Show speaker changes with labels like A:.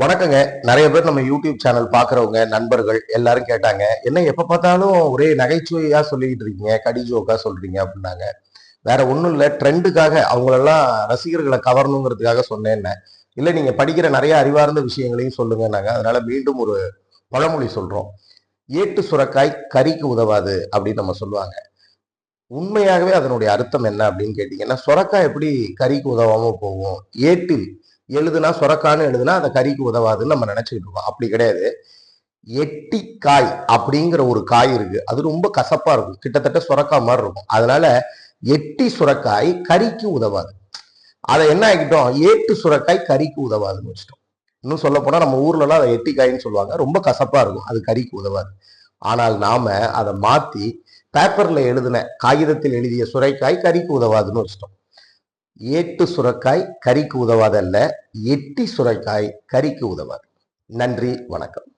A: வணக்கங்க. நிறைய பேர் நம்ம யூடியூப் சேனல் பாக்குறவங்க நண்பர்கள் எல்லாரும் கேட்டாங்க என்ன எப்ப பார்த்தாலும் ஒரே நகைச்சுவையா சொல்லிக்கிட்டு இருக்கீங்க? கடிஜோக்கா சொல்றீங்க? அப்படின்னாங்க. வேற ஒன்றும் இல்லை. ட்ரெண்டுக்காக அவங்களெல்லாம் ரசிகர்களை கவரணுங்கிறதுக்காக சொன்னேன்னு இல்லை நீங்க படிக்கிற நிறைய அறிவார்ந்த விஷயங்களையும் சொல்லுங்கன்னாங்க அதனால மீண்டும் ஒரு பழமொழி சொல்றோம். ஏட்டு சுரக்காய் கறிக்கு உதவாது அப்படின்னு நம்ம சொல்லுவாங்க. உண்மையாகவே அதனுடைய அர்த்தம் என்ன அப்படின்னு கேட்டீங்கன்னா சுரக்காய் எப்படி கறிக்கு உதவாம போகும்? ஏட்டில் எழுதுனா சுரக்கான்னு எழுதுனா அந்த கறிக்கு உதவாதுன்னு நம்ம நினைச்சுக்கிட்டு இருக்கோம். அப்படி கிடையாது. எட்டி காய் அப்படிங்கிற ஒரு காய் இருக்கு. அது ரொம்ப கசப்பா இருக்கும். கிட்டத்தட்ட சுரக்கா மாதிரி இருக்கும். அதனால எட்டி சுரக்காய் கறிக்கு உதவாது. அதை என்ன ஆகிட்டோம் ஏட்டு சுரக்காய் கறிக்கு உதவாதுன்னு வச்சுட்டோம். இன்னும் சொல்ல போனா நம்ம ஊர்ல எல்லாம் அதை எட்டி காயின்னு சொல்லுவாங்க. ரொம்ப கசப்பா இருக்கும். அது கறிக்கு உதவாது. ஆனால் நாம அதை மாத்தி பேப்பர்ல எழுதின காகிதத்தில் எழுதிய சுரைக்காய் கறிக்கு உதவாதுன்னு வச்சுட்டோம். ஏட்டு சுரக்காய் கறிக்கு உதவாதல்ல எட்டி சுரக்காய் கறிக்கு உதவாது. நன்றி வணக்கம்.